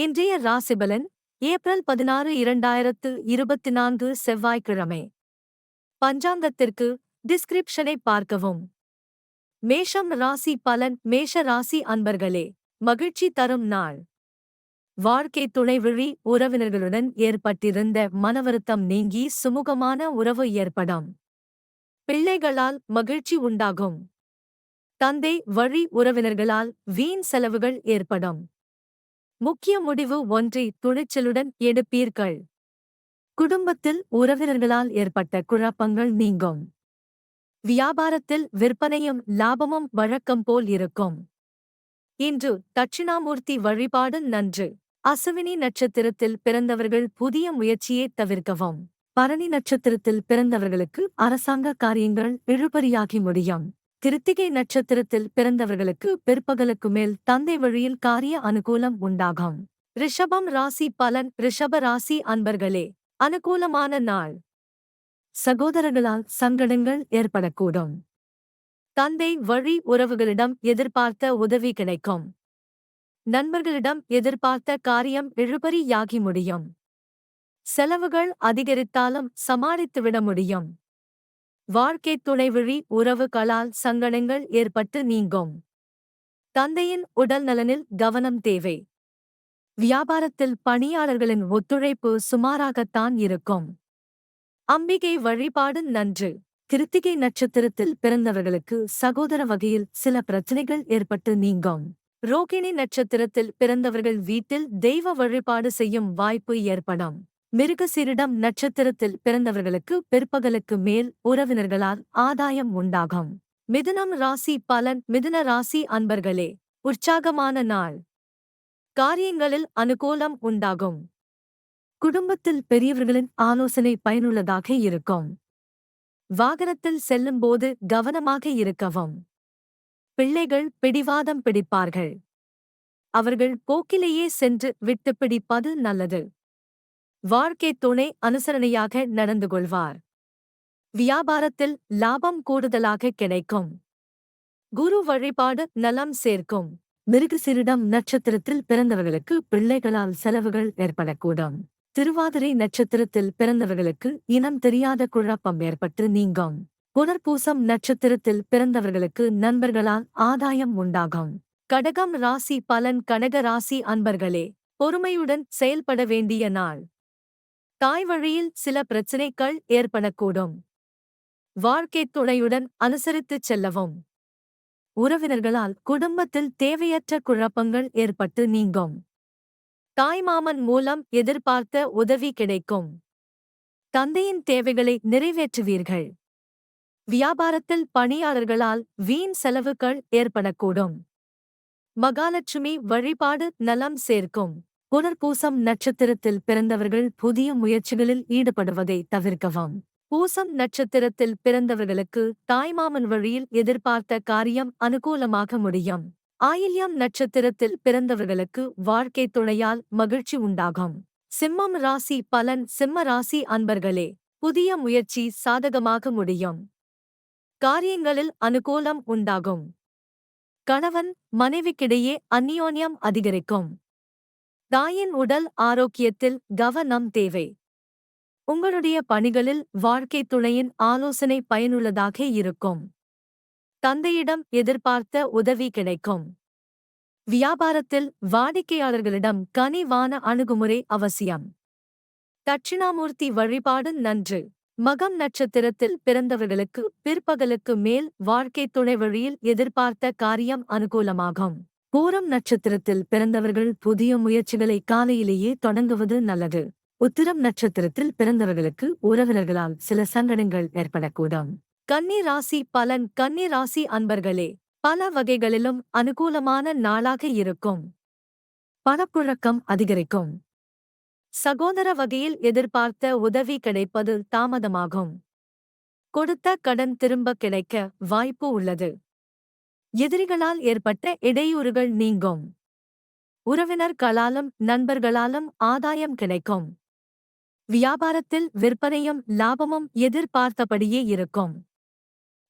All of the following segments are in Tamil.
இன்றைய ராசிபலன் ஏப்ரல் பதினாறு இரண்டாயிரத்து இருபத்தி நான்கு செவ்வாய்க்கிழமை. பஞ்சாங்கத்திற்கு டிஸ்கிரிப்ஷனை பார்க்கவும். மேஷம் ராசி பலன் மேஷ ராசி அன்பர்களே மகிழ்ச்சி தரும் நாள். வாழ்க்கை துணைவிழி உறவினர்களுடன் ஏற்பட்டிருந்த மனவருத்தம் நீங்கி சுமூகமான உறவு ஏற்படும். பிள்ளைகளால் மகிழ்ச்சி உண்டாகும். தந்தை வழி உறவினர்களால் வீண் செலவுகள் ஏற்படும். முக்கிய முடிவு ஒன்றை துணிச்சலுடன் எடுப்பீர்கள். குடும்பத்தில் உறவினர்களால் ஏற்பட்ட குழப்பங்கள் நீங்கும். வியாபாரத்தில் விற்பனையும் லாபமும் வழக்கம் போல் இருக்கும். இன்று தட்சிணாமூர்த்தி வழிபாடு நன்று. அசுவினி நட்சத்திரத்தில் பிறந்தவர்கள் புதிய முயற்சியை தவிர்க்கவும். பரணி நட்சத்திரத்தில் பிறந்தவர்களுக்கு அரசாங்க காரியங்கள் இழுபறியாகி முடியும். கிருத்திகை நட்சத்திரத்தில் பிறந்தவர்களுக்கு பிற்பகலுக்கு மேல் தந்தை வழியில் காரிய அனுகூலம் உண்டாகும். ரிஷபம் ராசி பலன். ரிஷப ராசி அன்பர்களே அனுகூலமான நாள். சகோதரர்களால் சங்கடங்கள் ஏற்படக்கூடும். தந்தை வழி உறவுகளிடம் எதிர்பார்த்த உதவி கிடைக்கும். நண்பர்களிடம் எதிர்பார்த்த காரியம் இழுபறியாகி முடியும். செலவுகள் அதிகரித்தாலும் சமாளித்துவிட முடியும். வாழ்க்கை துணைவிழி உறவுகளால் சங்கடங்கள் ஏற்பட்டு நீங்கும். தந்தையின் உடல் நலனில் கவனம் தேவை. வியாபாரத்தில் பணியாளர்களின் ஒத்துழைப்பு சுமாராகத்தான் இருக்கும். அம்பிகை வழிபாடு நன்று. கிருத்திகை நட்சத்திரத்தில் பிறந்தவர்களுக்கு சகோதர வகையில் சில பிரச்சனைகள் ஏற்பட்டு நீங்கும். ரோகிணி நட்சத்திரத்தில் பிறந்தவர்கள் வீட்டில் தெய்வ வழிபாடு செய்யும் வாய்ப்பு ஏற்படும். மிருகசீரிடம் நட்சத்திரத்தில் பிறந்தவர்களுக்கு பிற்பகலுக்கு மேல் உறவினர்களால் ஆதாயம் உண்டாகும். மிதுனம் ராசி பலன் மிதுன ராசி அன்பர்களே உற்சாகமான நாள். காரியங்களில் அனுகூலம் உண்டாகும். குடும்பத்தில் பெரியவர்களின் ஆலோசனை பயனுள்ளதாக இருக்கும். வாகனத்தில் செல்லும்போது கவனமாக இருக்கவும். பிள்ளைகள் பிடிவாதம் பிடிப்பார்கள். அவர்கள் போக்கிலேயே சென்று விட்டு பிடிப்பது நல்லது. வாழ்க்கை துணை அனுசரணையாக நடந்து கொள்வார். வியாபாரத்தில் லாபம் கூடுதலாக கிடைக்கும். குரு வழிபாடு நலம் சேர்க்கும். மிருகசிரிடம் நட்சத்திரத்தில் பிறந்தவர்களுக்கு பிள்ளைகளால் செலவுகள் ஏற்படக்கூடும். திருவாதிரை நட்சத்திரத்தில் பிறந்தவர்களுக்கு இனம் தெரியாத குழப்பம் ஏற்பட்டு நீங்கும். புனர்பூசம் நட்சத்திரத்தில் பிறந்தவர்களுக்கு நண்பர்களால் ஆதாயம் உண்டாகும். கடகம் ராசி பலன் கடக ராசி அன்பர்களே பொறுமையுடன் செயல்பட வேண்டிய நாள். தாய் வழியில் சில பிரச்சினைகள் ஏற்படக்கூடும். வாழ்க்கை துணையுடன் அனுசரித்துச் செல்லவும். உறவினர்களால் குடும்பத்தில் தேவையற்ற குழப்பங்கள் ஏற்பட்டு நீங்கும். தாய்மாமன் மூலம் எதிர்பார்த்த உதவி கிடைக்கும். தந்தையின் தேவைகளை நிறைவேற்றுவீர்கள். வியாபாரத்தில் பணியாளர்களால் வீண் செலவுகள் ஏற்படக்கூடும். மகாலட்சுமி வழிபாடு நலம் சேர்க்கும். புனர்பூசம் நட்சத்திரத்தில் பிறந்தவர்கள் புதிய முயற்சிகளில் ஈடுபடுவதை தவிர்க்கவும். பூசம் நட்சத்திரத்தில் பிறந்தவர்களுக்கு தாய்மாமன் வழியில் எதிர்பார்த்த காரியம் அனுகூலமாக முடியும். ஆயில்யம் நட்சத்திரத்தில் பிறந்தவர்களுக்கு வாழ்க்கை துணையால் மகிழ்ச்சி உண்டாகும். சிம்மம் ராசி பலன் சிம்ம ராசி அன்பர்களே புதிய முயற்சி சாதகமாக முடியும். காரியங்களில் அனுகூலம் உண்டாகும். கணவன் மனைவிக்கிடையே அந்நியோன்யம் அதிகரிக்கும். தாயின் உடல் ஆரோக்கியத்தில் கவனம் தேவை. உங்களுடைய பணிகளில் வாழ்க்கை துணையின் ஆலோசனை பயனுள்ளதாக இருக்கும். தந்தையிடம் எதிர்பார்த்த உதவி கிடைக்கும். வியாபாரத்தில் வாடிக்கையாளர்களிடம் கனிவான அணுகுமுறை அவசியம். தட்சிணாமூர்த்தி வழிபாடு நன்று. மகம் நட்சத்திரத்தில் பிறந்தவர்களுக்கு பிற்பகலுக்கு மேல் வாழ்க்கை துணை வழியில் எதிர்பார்த்த காரியம் அனுகூலமாகும். பூரம் நட்சத்திரத்தில் பிறந்தவர்கள் புதிய முயற்சிகளை காலையிலேயே தொடங்குவது நல்லது. உத்திரம் நட்சத்திரத்தில் பிறந்தவர்களுக்கு உறவினர்களால் சில சங்கடங்கள் ஏற்படக்கூடும். கன்னி ராசி பலன். கன்னி ராசி அன்பர்களே பல வகைகளிலும் அனுகூலமான நாளாக இருக்கும். பணப்புழக்கம் அதிகரிக்கும். சகோதர வகையில் எதிர்பார்த்த உதவி கிடைப்பது தாமதமாகும். கொடுத்த கடன் திரும்ப கிடைக்க வாய்ப்பு உள்ளது. எதிரிகளால் ஏற்பட்ட இடையூறுகள் நீங்கும். உறவினர்களாலும் நண்பர்களாலும் ஆதாயம் கிடைக்கும். வியாபாரத்தில் விற்பனையும் லாபமும் எதிர்பார்த்தபடியே இருக்கும்.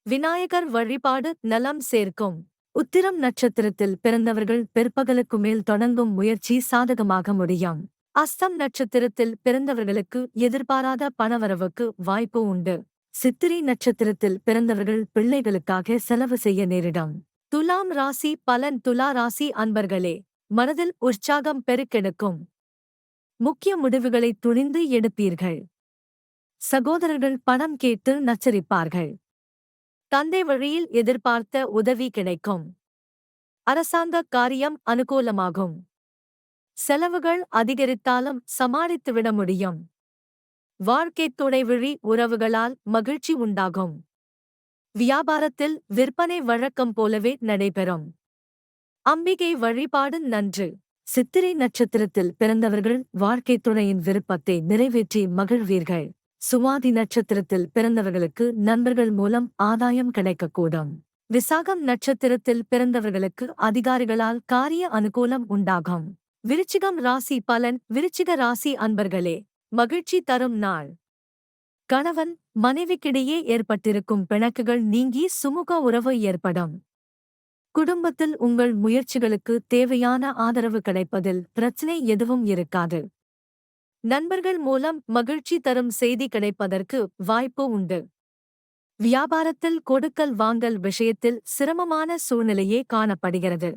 விநாயகர் வழிபாடு நலம் சேர்க்கும். உத்திரம் நட்சத்திரத்தில் பிறந்தவர்கள் பிற்பகலுக்கு மேல் தொடங்கும் முயற்சி சாதகமாக முடியும். அஸ்தம் நட்சத்திரத்தில் பிறந்தவர்களுக்கு எதிர்பாராத பணவரவுக்கு வாய்ப்பு உண்டு. சித்திரை நட்சத்திரத்தில் பிறந்தவர்கள் பிள்ளைகளுக்காக செலவு செய்ய நேரிடும். துலாம் ராசி பலன் துலா ராசி அன்பர்களே மனதில் உற்சாகம் பெருக்கெடுக்கும். முக்கிய முடிவுகளை துணிந்து எடுப்பீர்கள். சகோதரர்கள் பணம் கேட்டு நச்சரிப்பார்கள். தந்தை வழியில் எதிர்பார்த்த உதவி கிடைக்கும். அரசாங்க காரியம் அனுகூலமாகும். செலவுகள் அதிகரித்தாலும் சமாளித்துவிட முடியும். வாழ்க்கைத் துணைவழி உறவுகளால் மகிழ்ச்சி உண்டாகும். வியாபாரத்தில் விற்பனை வழக்கம் போலவே நடைபெறும். அம்பிகை வழிபாடு நன்று. சித்திரை நட்சத்திரத்தில் பிறந்தவர்கள் வாழ்க்கைத் துணையின் விருப்பத்தை நிறைவேற்றி மகிழ்வீர்கள். சுவாதி நட்சத்திரத்தில் பிறந்தவர்களுக்கு நண்பர்கள் மூலம் ஆதாயம் கிடைக்கக்கூடும். விசாகம் நட்சத்திரத்தில் பிறந்தவர்களுக்கு அதிகாரிகளால் காரிய அனுகூலம் உண்டாகும். விருச்சிகம் ராசி பலன். விருச்சிக ராசி அன்பர்களே மகிழ்ச்சி தரும் நாள். கணவன் மனைவிக்கிடையே ஏற்பட்டிருக்கும் பிணக்குகள் நீங்கி சுமூக உறவு ஏற்படும். குடும்பத்தில் உங்கள் முயற்சிகளுக்கு தேவையான ஆதரவு கிடைப்பதில் பிரச்சனை எதுவும் இருக்காது. நண்பர்கள் மூலம் மகிழ்ச்சி தரும் செய்தி கிடைப்பதற்கு வாய்ப்பு உண்டு. வியாபாரத்தில் கொடுக்கல் வாங்கல் விஷயத்தில் சிரமமான சூழ்நிலையே காணப்படுகிறது.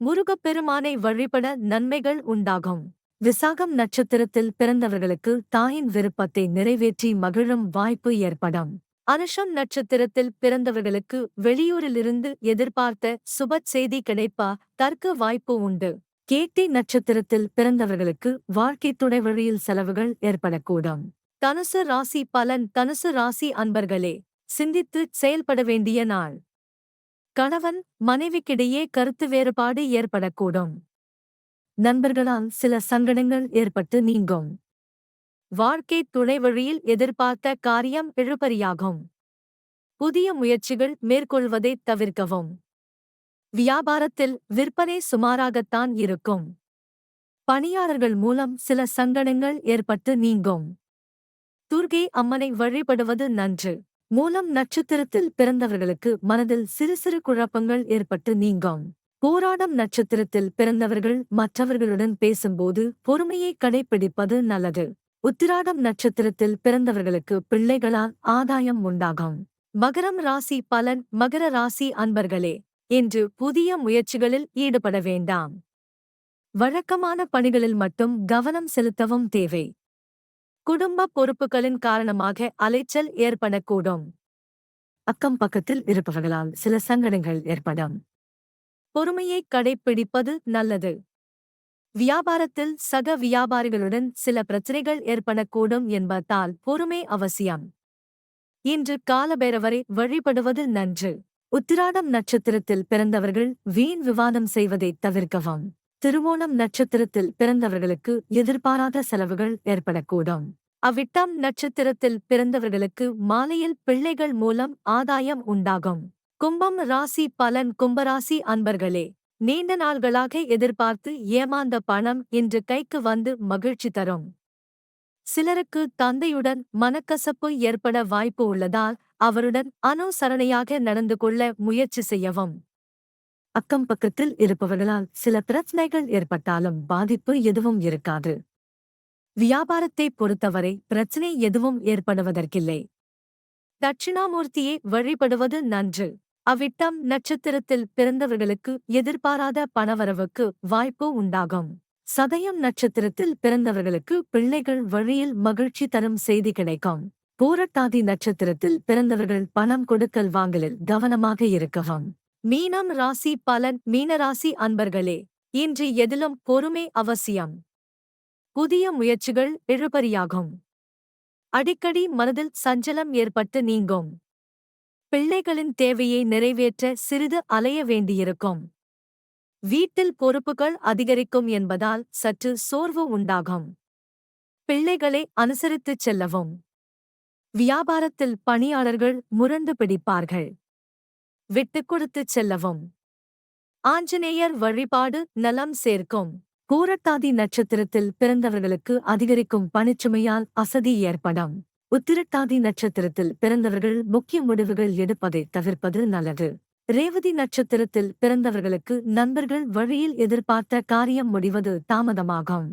முருகப்பெருமானை வழிபட நன்மைகள் உண்டாகும். விசாகம் நட்சத்திரத்தில் பிறந்தவர்களுக்கு தாயின் விருப்பத்தை நிறைவேற்றி மகிழும் வாய்ப்பு ஏற்படும். அனுஷம் நட்சத்திரத்தில் பிறந்தவர்களுக்கு வெளியூரிலிருந்து எதிர்பார்த்த சுபத் செய்தி கிடைப்பா தர்க்க வாய்ப்பு உண்டு. கேட்டி நட்சத்திரத்தில் பிறந்தவர்களுக்கு வாழ்க்கை துணை வழியில் செலவுகள் ஏற்படக்கூடும். தனுசு ராசி பலன் தனுசு ராசி அன்பர்களே சிந்தித்து செயல்பட வேண்டிய நாள். கணவன் மனைவிக்கிடையே கருத்து வேறுபாடு ஏற்படக்கூடும். நண்பர்களால் சில சங்கடங்கள் ஏற்பட்டு நீங்கும். வாழ்க்கை துணை வழியில் எதிர்பார்த்த காரியம் இழுபறியாகும். புதிய முயற்சிகள் மேற்கொள்வதை தவிர்க்கவும். வியாபாரத்தில் விற்பனை சுமாராகத்தான் இருக்கும். பணியாளர்கள் மூலம் சில சங்கடங்கள் ஏற்பட்டு நீங்கும். துர்கை அம்மனை வழிபடுவது நன்று. மூலம் நட்சத்திரத்தில் பிறந்தவர்களுக்கு மனதில் சிறு சிறு குழப்பங்கள் ஏற்பட்டு நீங்கும். போராடம் நட்சத்திரத்தில் பிறந்தவர்கள் மற்றவர்களுடன் பேசும்போது பொறுமையை கடைப்பிடிப்பது நல்லது. உத்திராடம் நட்சத்திரத்தில் பிறந்தவர்களுக்கு பிள்ளைகளால் ஆதாயம் உண்டாகும். மகரம் ராசி பலன் மகர ராசி அன்பர்களே இன்று புதிய முயற்சிகளில் ஈடுபட வேண்டாம். வழக்கமான பணிகளில் மட்டும் கவனம் செலுத்தவும் தேவை. குடும்ப பொறுப்புகளின் காரணமாக அலைச்சல் ஏற்படக்கூடும். அக்கம் பக்கத்தில் இருப்பவர்களால் சில சங்கடங்கள் ஏற்படும். பொறுமையை கடைப்பிடிப்பது நல்லது. வியாபாரத்தில் சக வியாபாரிகளுடன் சில பிரச்சனைகள் ஏற்படக்கூடும் என்பதால் பொறுமை அவசியம். இன்று காலபேரவரை வழிபடுவது நன்று. உத்திராடம் நட்சத்திரத்தில் பிறந்தவர்கள் வீண் விவாதம் செய்வதை தவிர்க்கவும். திருவோணம் நட்சத்திரத்தில் பிறந்தவர்களுக்கு எதிர்பாராத செலவுகள் ஏற்படக்கூடும். அவ்விட்டம் நட்சத்திரத்தில் பிறந்தவர்களுக்கு மாலையில் பிள்ளைகள் மூலம் ஆதாயம் உண்டாகும். கும்பம் ராசி பலன் கும்பராசி அன்பர்களே நீண்ட நாள்களாக எதிர்பார்த்து ஏமாந்த பணம் இன்று கைக்கு வந்து மகிழ்ச்சி தரும். சிலருக்கு தந்தையுடன் மனக்கசப்பு ஏற்பட வாய்ப்பு உள்ளதால் அவருடன் அனுசரணையாக நடந்து கொள்ள முயற்சி செய்யவும். அக்கம் பக்கத்தில் இருப்பவர்களால் சில பிரச்சனைகள் ஏற்பட்டாலும் பாதிப்பு எதுவும் இருக்காது. வியாபாரத்தை பொறுத்தவரை பிரச்சனை எதுவும் ஏற்படுவதற்கில்லை. தட்சிணாமூர்த்தியை வழிபடுவது நன்று. அவ்விட்டம் நட்சத்திரத்தில் பிறந்தவர்களுக்கு எதிர்பாராத பணவரவுக்கு வாய்ப்பு உண்டாகும். சதயம் நட்சத்திரத்தில் பிறந்தவர்களுக்கு பிள்ளைகள் வழியில் மகிழ்ச்சி தரும் செய்தி கிடைக்கும். பூரட்டாதி நட்சத்திரத்தில் பிறந்தவர்கள் பணம் கொடுக்கல் வாங்கலில் கவனமாக இருக்கவும். மீனம் ராசி பலன் மீனராசி அன்பர்களே இன்று எதிலும் பொறுமை அவசியம். புதிய முயற்சிகள் இழுபறியாகும். அடிக்கடி மனதில் சஞ்சலம் ஏற்பட்டு நீங்கும். பிள்ளைகளின் தேவையை நிறைவேற்ற சிறிது அலைய வேண்டியிருக்கும். வீட்டில் பொறுப்புகள் அதிகரிக்கும் என்பதால் சற்று சோர்வு உண்டாகும். பிள்ளைகளை அனுசரித்துச் செல்லவும். வியாபாரத்தில் பணியாளர்கள் முரண்டு பிடிப்பார்கள். விட்டுக் கொடுத்துச் செல்லவும். ஆஞ்சநேயர் வழிபாடு நலம் சேர்க்கும். பூரட்டாதி நட்சத்திரத்தில் பிறந்தவர்களுக்கு அதிகரிக்கும் பணிச்சுமையால் அசதி ஏற்படும். உத்திரட்டாதி நட்சத்திரத்தில் பிறந்தவர்கள் முக்கிய முடிவுகள் எடுப்பதை தவிர்ப்பது நல்லது. ரேவதி நட்சத்திரத்தில் பிறந்தவர்களுக்கு நண்பர்கள் வழியில் எதிர்பார்த்த காரியம் முடிவது தாமதமாகும்.